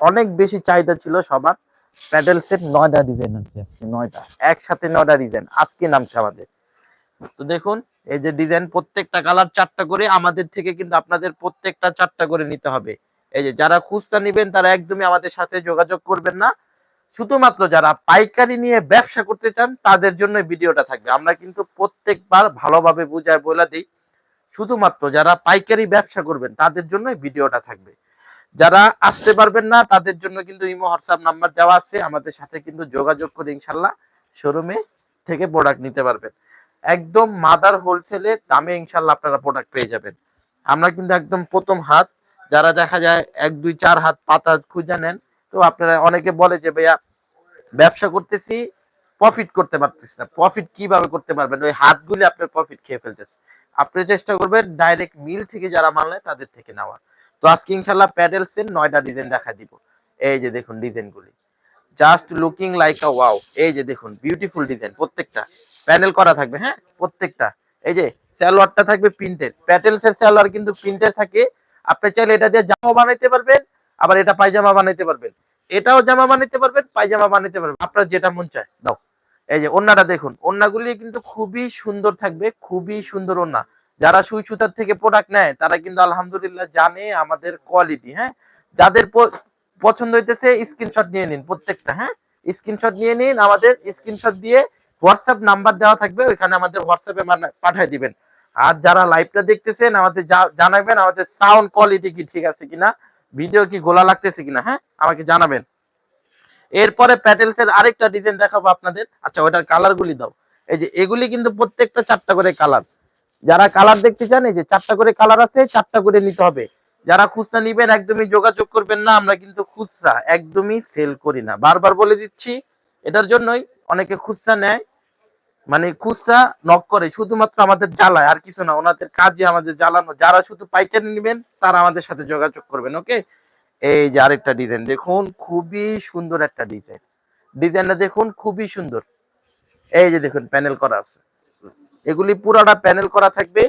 অনেক বেশি চাহিদা ছিল সবার। প্যাডেল সেট নয়টা ডিজাইন আছে নয়টা। একসাথে নয়টা ডিজাইন আজকে নামছে আমাদের। তো দেখুন, এই যে ডিজাইন প্রত্যেকটা কালার চারটা করে আমাদের থেকে কিন্তু আপনাদের প্রত্যেকটা চারটা করে নিতে হবে। এই যে যারা খুচরা নেবেন, তারা একদমই আমাদের সাথে যোগাযোগ করবেন না। শুধুমাত্র যারা পাইকারি নিয়ে ব্যবসা করতে চান, তাদের জন্য ভিডিওটা থাকবে। আমরা কিন্তু প্রত্যেকবার ভালোভাবে বুঝায় বলে দিই, শুধুমাত্র যারা পাইকারি ব্যবসা করবেন, তাদের জন্য ভিডিওটা থাকবে। যারা আসতে পারবেন না, তাদের জন্য কিন্তু ইমো, হোয়াটসঅ্যাপ নাম্বার দেওয়া আছে। আমাদের সাথে কিন্তু যোগাযোগ করে ইনশাল্লাহ শোরুমে থেকে প্রোডাক্ট নিতে পারবেন। একদম মাদার হোলসেলে দামে ইনশাল্লাহ আপনারা প্রোডাক্ট পেয়ে যাবেন। আমরা কিন্তু একদম প্রথম হাত, যারা দেখা যায় এক, দুই, চার হাত পাতা খুঁজে নেন, তো আপনারা অনেকে বলে যে, ভাইয়া, ব্যবসা করতেছি প্রফিট করতে পারতেছি না। প্রফিট কীভাবে করতে পারবেন? ওই হাতগুলি আপনার প্রফিট খেয়ে ফেলতেছে। আপনি চেষ্টা করবেন ডাইরেক্ট মিল থেকে যারা মাল নেয়, তাদের থেকে নেওয়ার। তো আজকে ইনশাল্লাহ প্যাডেলসের নয়টা ডিজাইন দেখা দিব। এই যে দেখুন ডিজাইনগুলি just looking like a wow এই যে দেখুন বিউটিফুল ডিজাইন প্রত্যেকটা। প্যানেল করা থাকবে হ্যাঁ? প্রত্যেকটা। এই যে সালোয়ারটা থাকবে প্রিন্টেড প্যাটেলস এর সালোয়ার কিন্তু প্রিন্টেড থাকে। আপনি চাইলে এটা দিয়ে জামা বানাইতে পারবেন, আবার এটা পায়জামা বানাইতে পারবেন। এটাও জামা বানাইতে পারবেন, পায়জামা বানাইতে পারবেন। আপনার যেটা মন চায়, দাও। এই যে ওন্নাটা দেখুন, ওন্নাগুলি কিন্তু খুবই সুন্দর থাকবে, খুবই সুন্দর ওন্না। যারা সুই সুতার থেকে প্রোডাক্ট নেয়, তারা কিন্তু আলহামদুলিল্লাহ জানে আমাদের কোয়ালিটি হ্যাঁ? যাদের পছন্দ হইতেছে স্ক্রিনশট নিয়ে নিন প্রত্যেকটা হ্যাঁ? স্ক্রিনশট নিয়ে নিন, আমাদের স্ক্রিনশট দিয়ে হোয়াটসঅ্যাপ নাম্বার দেওয়া থাকবে, ওইখানে আমাদের হোয়াটসঅ্যাপে পাঠিয়ে দিবেন। আর যারা লাইভটা দেখতেছেন, আমাদের জানাবেন, আমাদের সাউন্ড কোয়ালিটি কি ঠিক আছে কিনা ভিডিও কি গোলা লাগতেছে কিনা হ্যাঁ? আমাকে জানাবেন। এরপরে প্যাটেলস এর আরেকটা ডিজাইন দেখাবো আপনাদের। আচ্ছা ওটার কালার গুলি দাও। এই যে, এগুলি কিন্তু প্রত্যেকটা চারটা করে কালার যারা কালার দেখতে চান, এই যে চারটা করে কালার আছে, চারটা করে নিতে হবে। যারা খুচরা নিবেন, একদমই যোগাযোগ করবেন না, আমরা কিন্তু খুচরা একদমই সেল করি না। বারবার বলে দিচ্ছি, এটার জন্যই অনেকে খুচরা নেয়। মানে খুচরা নক করে, শুধুমাত্র আমাদের জ্বালায়, আর কিছু না, ওনাদের কাজে আমাদের জ্বালানো। যারা শুধু পাইকারি নেবেন, তারা আমাদের সাথে যোগাযোগ করবেন ওকে এই যে আরেকটা ডিজাইন দেখুন, খুবই সুন্দর একটা ডিজাইন ডিজাইনটা দেখুন, খুবই সুন্দর। এই যে দেখুন প্যানেল করা আছে। এগুলি পুরাটা প্যানেল করা থাকবে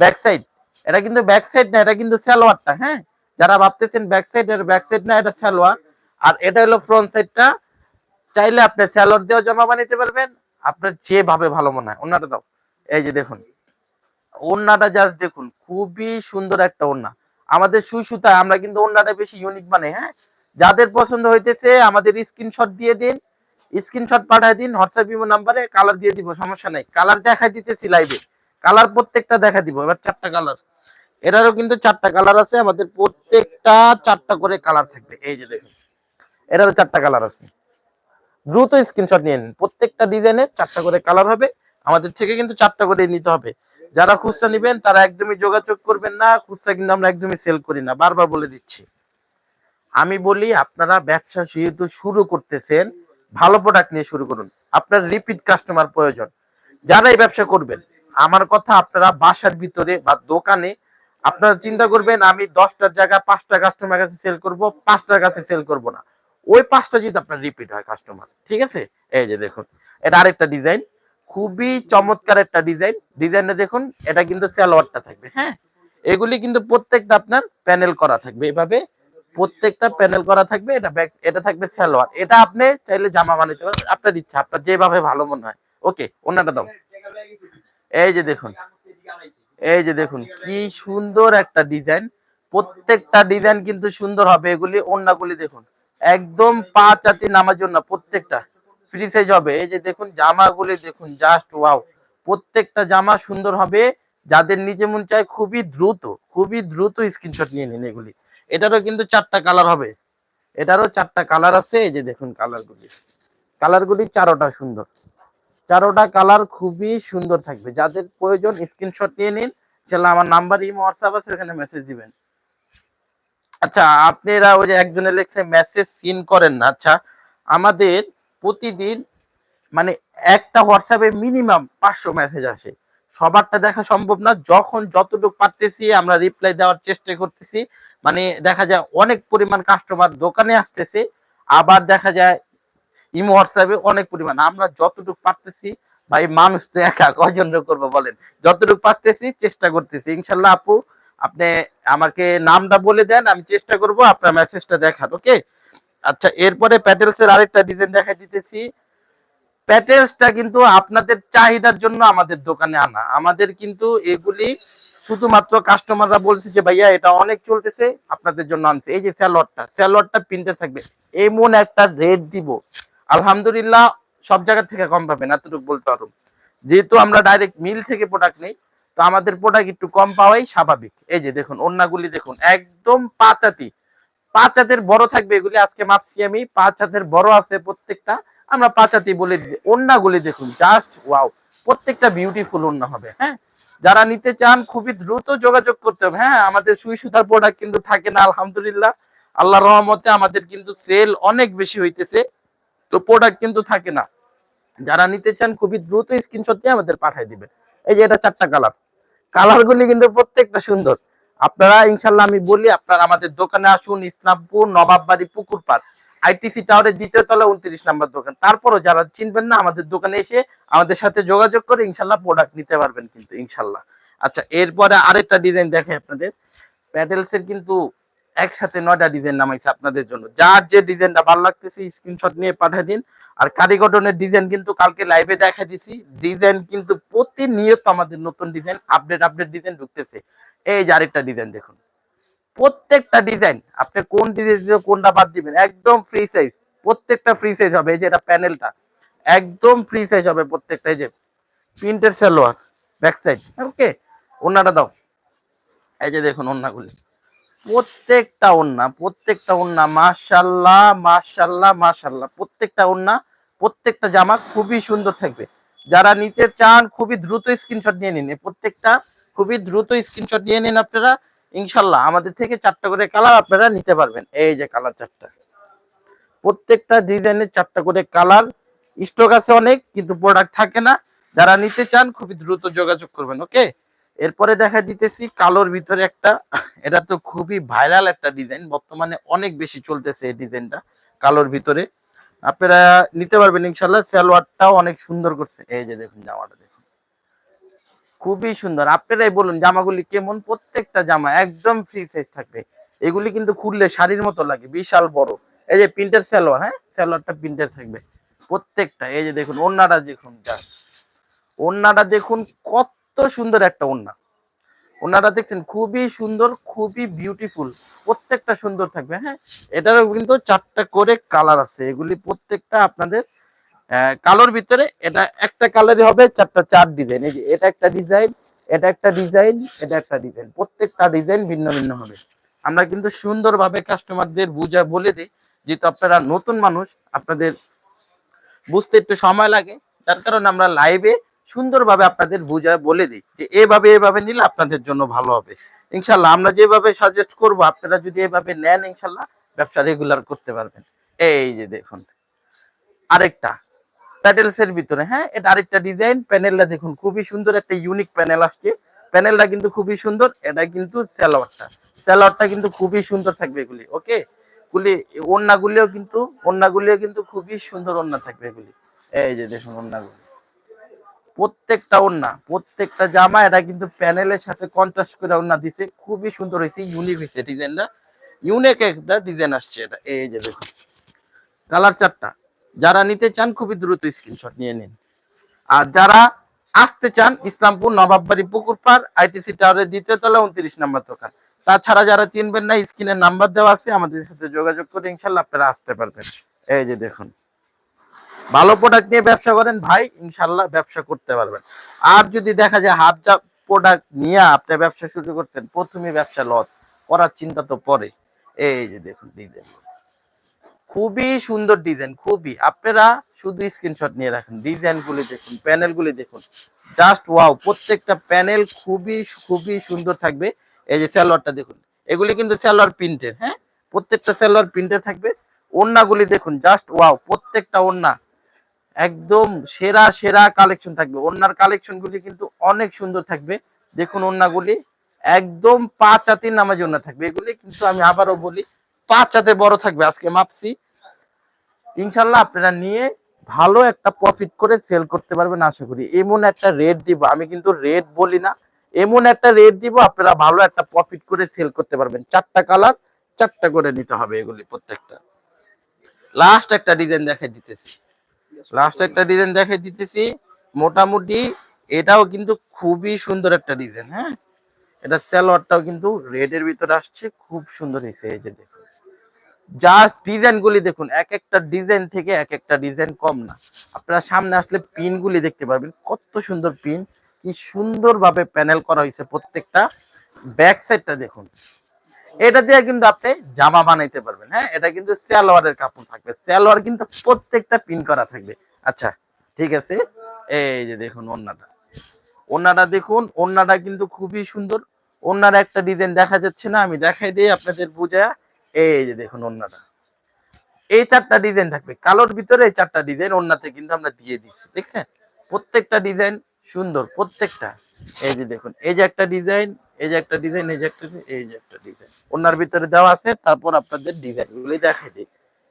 ব্যাক সাইড এটা কিন্তু ব্যাক সাইড না, এটা কিন্তু সালোয়ারটা হ্যাঁ? যারা ভাবতেছেন ব্যাক সাইড এর ব্যাক সাইড না, এটা সালোয়ার। আর এটা হলো ফ্রন্ট সাইডটা চাইলে আপনি সালোয়ার দিয়েও জমা বানাইতে পারবেন। আপনার যেভাবে ভালো মনে হয়। ওনাটা দাও। এই যে দেখুন। ওন্নাটা জাস্ট দেখুন। খুবই সুন্দর একটা ওন্না আমাদের সুই সুতা আমরা কিন্তু ওন্নাটা বেশি ইউনিক বানাই হ্যাঁ? যাদের পছন্দ হইতেছে, আমাদের স্ক্রিনশট দিয়ে দিন। স্ক্রিনশট পাঠায় দিন হোয়াটসঅ্যাপ ইমো নাম্বারে কালার দিয়ে দিব, সমস্যা নাই। কালার দেখাই দিতেছি লাইভে কালার প্রত্যেকটা দেখা দিব, এবার চারটা কালার এটারও কিন্তু চারটা কালার আছে, আমাদের প্রত্যেকটা চারটা করে কালার থাকবে। এই যে দেখুন, এটারও চারটা কালার আছে। দ্রুত স্ক্রিনশট নিয়ে নিন। প্রত্যেকটা ডিজাইনের চারটা করে কালার হবে, আমাদের থেকে কিন্তু চারটা করে নিতে হবে। যারা খুচরা নেবেন, তারা একদমই যোগাযোগ করবেন না, খুচরা কিন্তু আমরা একদমই সেল করি না। বারবার বলে দিচ্ছি। আমি বলি, আপনারা ব্যবসা যেহেতু শুরু করতেছেন ভালো প্রোডাক্ট নিয়ে শুরু করুন। আপনার রিপিট কাস্টমার প্রয়োজন। যারা এই ব্যবসা করবেন, আমার কথা আপনারা বাসার ভিতরে বা দোকানে আপনারা চিন্তা করবেন, আমি দশটার জায়গায় পাঁচটা কাস্টমার কাছে সেল করব, পাঁচটার কাছে সেল করব না। ওই পাঁচটা যদি আপনার রিপিট হয় কাস্টমার ঠিক আছে? এই যে দেখুন, এটা আরেকটা ডিজাইন খুবই চমৎকার একটা ডিজাইন ডিজাইনটা দেখুন, এটা কিন্তু সালোয়ারটা থাকবে হ্যাঁ? এগুলি কিন্তু প্রত্যেকটা আপনার প্যানেল করা থাকবে, এভাবে প্রত্যেকটা প্যানেল করা থাকবে, এটা ব্যাক এটা থাকবে সালোয়ার। এটা আপনি চাইলে জামা বানাতে পারেন, আপনার ইচ্ছা, আপনার যেভাবে ভালো মনে হয়। ওকে ওনাটা দাও। এই যে দেখুন, এই যে দেখুন, কি সুন্দর একটা ডিজাইন প্রত্যেকটা ডিজাইন কিন্তু সুন্দর হবে, এগুলি ওন্নাগুলি দেখুন। একদম পা চাতি নামার জন্য প্রত্যেকটা। ফ্রি সাইজ হবে। এই যে দেখুন, জামাগুলি দেখুন জাস্ট ওয়াও প্রত্যেকটা জামা সুন্দর হবে। যাদের নিজে মন চায়, খুবই দ্রুত খুবই দ্রুত স্ক্রিনশট নিয়ে নিন এগুলি। এটারও কিন্তু চারটা কালার হবে। এটারও চারটা কালার আছে, এই যে দেখুন কালারগুলি কালারগুলি চারোটা সুন্দর। চারোটা কালার খুবই সুন্দর থাকবে। যাদের প্রয়োজন স্ক্রিনশট নিয়ে নিন। চলো আমার নাম্বার ইমো হোয়াটসঅ্যাপ আছে, ওখানে মেসেজ দিবেন। আচ্ছা আপনারা ওই যে একজনে লেখছে মেসেজ সিন করেন না। আচ্ছা আমাদের প্রতিদিন মানে একটা হোয়াটসঅ্যাপে মিনিমাম পাঁচশো মেসেজ আসে। সবারটা দেখা সম্ভব না। যখন যতটুকু পারতেছি আমরা রিপ্লাই দেওয়ার চেষ্টা করতেছি। মানে দেখা যায় অনেক পরিমাণ কাস্টমার দোকানে আসতেছে, আবার দেখা যায় ইমো হোয়াটসঅ্যাপে অনেক পরিমাণ। আমরা যতটুকু পারতেছি, ভাই মানুষ তো একা, কয়জন করব বলেন? যতটুকু পারতেছি, চেষ্টা করতেছি। ইনশাল্লাহ আপু, আপনি আমাকে নামটা বলে দেন, আমি চেষ্টা করব আপনার মেসেজটা দেখার ওকে আচ্ছা এরপরে প্যাটেলস এর আরেকটা ডিজাইন দেখা দিতেছি। প্যাটেলসটা কিন্তু আপনাদের চাহিদার জন্য আমাদের দোকানে আনা। আমাদের কিন্তু এগুলি শুধুমাত্র কাস্টমাররা বলছে যে, ভাইয়া, এটা অনেক চলতেছে, আপনাদের জন্য আনছে। এই যে স্যালোয়ারটা স্যালোয়ারটা প্রিন্টে থাকবে। এমন একটা রেট দিব। আলহামদুলিল্লাহ, সব জায়গা থেকে কম পাবেন, এতটুকু বলতে পারব যেহেতু আমরা ডাইরেক্ট মিল থেকে প্রোডাক্ট নেই, তো আমাদের প্রোডাক্ট একটু কম পাওয়াই স্বাভাবিক। এই যে দেখুন অন্যগুলি দেখুন, একদম পাঁচ হাতি। পাঁচ হাতের বড় থাকবে এগুলি, আজকে মাপছি আমি, পাঁচ হাতের বড় আছে প্রত্যেকটা। আমরা পাঁচ বলে ওন্নাগুলি দেখুন জাস্ট ওয়াও প্রত্যেকটা বিউটিফুল ওন্না হবে হ্যাঁ? যারা নিতে চান, খুবই দ্রুত যোগাযোগ করতে হবে হ্যাঁ? আমাদের সুই সুতার প্রোডাক্ট কিন্তু থাকে না, আলহামদুলিল্লাহ। আল্লাহ রহমতে আমাদের কিন্তু সেল অনেক বেশি হইতেছে, তো প্রোডাক্ট কিন্তু থাকে না। যারা নিতে চান, খুবই দ্রুত স্ক্রিনশট দিয়ে আমাদের পাঠিয়ে দিবেন। এই যে এটা চারটা কালার কালার গুলি কিন্তু প্রত্যেকটা সুন্দর। আপনারা, ইনশাল্লাহ আমি বলি, আপনারা আমাদের দোকানে আসুন ইসলামপুর নবাববাড়ি পুকুর পাড় আইটিসি টাওয়ারের দ্বিতীয় তলা উনত্রিশ নাম্বার দোকান। তারপরও যারা চিনবেন না, আমাদের দোকানে এসে আমাদের সাথে যোগাযোগ করে ইনশাল্লাহ প্রোডাক্ট নিতে পারবেন কিন্তু, ইনশাল্লাহ। আচ্ছা এরপরে আরেকটা ডিজাইন দেখে আপনাদের। প্যাডেলস এর কিন্তু একসাথে নয়টা ডিজাইন নামাইছে আপনাদের জন্য। যার যে ডিজাইনটা ভালো লাগতেছে স্ক্রিনশট নিয়ে পাঠিয়ে দিন। আর কারিগটনের ডিজাইন কিন্তু কালকে লাইভে দেখা দিছি। ডিজাইন কিন্তু প্রতিনিয়ত আমাদের নতুন ডিজাইন আপডেট আপডেট ডিজাইন ঢুকতেছে। এই যে আরেকটা ডিজাইন দেখুন। প্রত্যেকটা ডিজাইন আপনি কোন ডিজাইন কোনটা বাদ দিবেন, একদম ফ্রি সাইজ প্রত্যেকটা ফ্রি সাইজ হবে, এই যে এটা প্যানেলটা একদম ফ্রি সাইজ হবে প্রত্যেকটা, এই যে প্রিন্টের সালোয়ার ব্যাক সাইড ওকে ওন্নাটা দাও, এই যে দেখুন ওন্নাগুলি, প্রত্যেকটা ওন্না প্রত্যেকটা ওন্না মাশাল্লাহ মাশাল্লাহ মাশাল্লাহ প্রত্যেকটা ওন্না, প্রত্যেকটা জামা খুবই সুন্দর থাকবে, যারা নিতে চান খুবই দ্রুত স্ক্রিনশট নিয়ে নিন প্রত্যেকটা খুবই দ্রুত স্ক্রিনশট নিয়ে নিন আপনারা ইনশাল্লাহ আমাদের থেকে চারটা করে কালার আপনারা নিতে পারবেন। এই যে কালার চারটা। প্রত্যেকটা ডিজাইনের চারটা করে কালার। স্টক আছে অনেক, কিন্তু প্রোডাক্ট থাকে না। যারা নিতে চান, খুবই দ্রুত যোগাযোগ করবেন ওকে এরপরে দেখা দিতেছি কালোর ভিতরে একটা। এটা তো খুবই ভাইরাল একটা ডিজাইন বর্তমানে অনেক বেশি চলতেছে এই ডিজাইনটা কালোর ভিতরে। আপনারা নিতে পারবেন ইনশাল্লাহ। সালোয়ারটাও অনেক সুন্দর করছে। এই যে দেখুন জামাটা খুবই সুন্দর। আপনারাই বলুন, জামাগুলি কেমন? প্রত্যেকটা জামা একদম ফ্রি সাইজ থাকবে। এগুলি কিন্তু খুললে শাড়ির মতো লাগে, বিশাল বড়। এই যে প্রিন্টের সালোয়ার হ্যাঁ? সালোয়ারটা প্রিন্টের থাকবে। প্রত্যেকটা, এই যে দেখুন, ওন্নাটা দেখুন ওন্নাটা দেখুন, কত সুন্দর একটা ওন্না। ওনারা দেখছেন, খুবই সুন্দর, খুবই বিউটিফুল প্রত্যেকটা সুন্দর থাকবে হ্যাঁ? এটারও কিন্তু চারটা করে কালার আছে। এগুলি প্রত্যেকটা আপনাদের কালোর ভিতরে এটা একটা কালারই হবে, চারটা চার ডিজাইন এই যে এটা একটা ডিজাইন এটা একটা ডিজাইন এটা একটা ডিজাইন প্রত্যেকটা ডিজাইন ভিন্ন ভিন্ন হবে। আমরা কিন্তু সুন্দরভাবে কাস্টমারদের বুঝা, বলে দিই। যেহেতু আপনারা নতুন মানুষ, আপনাদের বুঝতে একটু সময় লাগে। যার কারণে আমরা লাইভে সুন্দরভাবে আপনাদের বুঝায় বলে দিই যে এভাবে এভাবে নিলে আপনাদের জন্য ভালো হবে। ইনশাল্লাহ আমরা যেভাবে সাজেস্ট করব, আপনারা যদি এভাবে নেন ইনশাল্লাহ ব্যবসা রেগুলার করতে পারবেন। এই যে দেখুন, আরেকটা। প্যাটেলস এর ভিতরে হ্যাঁ? এটা আরেকটা ডিজাইন প্যানেলটা দেখুন, খুবই সুন্দর একটা ইউনিক প্যানেল আসছে। প্যানেলটা কিন্তু খুবই সুন্দর, এটা কিন্তু স্যালোয়ারটা স্যালোয়ারটা কিন্তু খুবই সুন্দর থাকবে এগুলি ওকে গুলি ওন্নাগুলিও কিন্তু ওন্নাগুলিও কিন্তু খুবই সুন্দর ওন্না থাকবে এগুলি। এই যে দেখুন ওন্নাগুলি প্রত্যেকটা ওন্না প্রত্যেকটা জামা এটা কিন্তু প্যানেলের সাথে কন্ট্রাস্ট করে ওন্না দিছে, খুবই সুন্দর হয়েছে ইউনিক হয়েছে ডিজাইনটা ইউনিক একটা ডিজাইন আসছে এটা, এই যে দেখুন। কালার চারটা যারা নিতে চান খুবই দ্রুত স্ক্রিনশট নিয়ে নিন। আর যারা আসতে চান, ইসলামপুর, নবাববাড়ি পুকুর পাড় আইটিসি টাওয়ারের দ্বিতীয় তলা, উনত্রিশ নাম্বার দোকান। তাছাড়া যারা চিনবেন না, স্ক্রিনের নাম্বার দেওয়া আছে, আমাদের সাথে যোগাযোগ করে ইনশাল্লাহ আপনারা আসতে পারবেন। এই যে দেখুন, ভালো প্রোডাক্ট নিয়ে ব্যবসা করেন, ভাই, ইনশাল্লাহ ব্যবসা করতে পারবেন। আর যদি দেখা যায় হাফ যা প্রোডাক্ট নিয়ে আপনি ব্যবসা শুরু করছেন, প্রথমে ব্যবসা লস করার চিন্তা তো পরে। এই যে দেখুন ডিজাইন খুবই সুন্দর ডিজাইন খুবই। আপনারা শুধু স্ক্রিনশট নিয়ে রাখেন ডিজাইন গুলি দেখুন প্যানেল গুলি দেখুন। জাস্ট ওয়াও প্রত্যেকটা প্যানেল খুবই খুবই সুন্দর থাকবে। এই যে সালোয়ারটা দেখুন, এগুলি কিন্তু সালোয়ার প্রিন্টের হ্যাঁ? প্রত্যেকটা সালোয়ার প্রিন্টের থাকবে। ওন্নাগুলি দেখুন জাস্ট ওয়াও প্রত্যেকটা ওন্না একদম সেরা সেরা কালেকশন থাকবে। ওন্নার কালেকশন গুলি কিন্তু অনেক সুন্দর থাকবে। দেখুন ওন্নাগুলি একদম পাঁচ হাতির নামাজ ওন্না থাকবে। এগুলি কিন্তু আমি আবারও বলি পাঁচ হাতে বড় থাকবে আজকে মাপছি। ইনশাল্লাহ আপনারা নিয়ে ভালো একটা প্রফিট করে সেল করতে পারবেন আশা করি। এমন একটা রেট দিব, আমি কিন্তু রেট বলি না। এমন একটা রেট দিব, আপনারা ভালো একটা প্রফিট করে সেল করতে পারবেন। চারটা কালার চারটা করে নিতে হবে এগুলি প্রত্যেকটা। লাস্ট একটা ডিজাইন দেখাই দিতেছি। লাস্ট একটা ডিজাইন দেখাই দিতেছি। মোটামুটি এটাও কিন্তু খুবই সুন্দর একটা ডিজাইন হ্যাঁ? এটা সালোয়ারটাও কিন্তু রেডের ভিতরে আসছে, খুব সুন্দর হয়েছে, এই যে দেখুন। যা ডিজাইন গুলি দেখুন, এক একটা ডিজাইন থেকে এক একটা ডিজাইন কম না। আপনারা সামনে আসলে পিন গুলি দেখতে পারবেন, কত সুন্দর পিন কি সুন্দর ভাবে প্যানেল করা হয়েছে প্রত্যেকটা। ব্যাক সাইডটা দেখুন, এটা দিয়ে কিন্তু আপনি জামা বানাইতে পারবেন হ্যাঁ? এটা কিন্তু সালোয়ারের কাপড় থাকবে, সালোয়ার কিন্তু প্রত্যেকটা পিন করা থাকবে। আচ্ছা ঠিক আছে, এই যে দেখুন ওন্নাটা ওন্নাটা দেখুন ওন্নাটা কিন্তু খুবই সুন্দর। ওন্নার একটা ডিজাইন দেখা যাচ্ছে না, আমি দেখাই দিই আপনাদের বুঝা। এই যে দেখুন ওন্নাটা। এই চারটা ডিজাইন থাকবে। কালোর ভিতরে এই চারটা ডিজাইন ওন্নাতে কিন্তু আমরা দিয়ে দিচ্ছি, দেখছেন? প্রত্যেকটা ডিজাইন সুন্দর, প্রত্যেকটা। এই যে দেখুন, এই যে একটা ডিজাইন এই যে একটা ডিজাইন এই যে একটা এই যে একটা ডিজাইন ওনার ভিতরে দেওয়া আছে, তারপর আপনাদের ডিজাইন গুলি দেখাই দিই।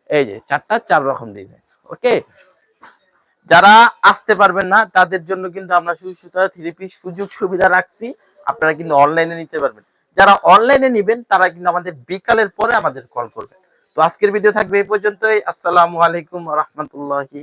এই যে চারটা চার রকম ডিজাইন ওকে যারা আসতে পারবেন না, তাদের জন্য কিন্তু আমরা সুযোগ সুবিধা রাখছি। আপনারা কিন্তু অনলাইনে নিতে পারবেন। যারা অনলাইনে নেবেন, তারা কিন্তু আমাদের বিকালের পরে আমাদের কল করবে তো আজকের ভিডিও থাকবে এই পর্যন্তই। আসসালামু আলাইকুম রহমতুল্লাহি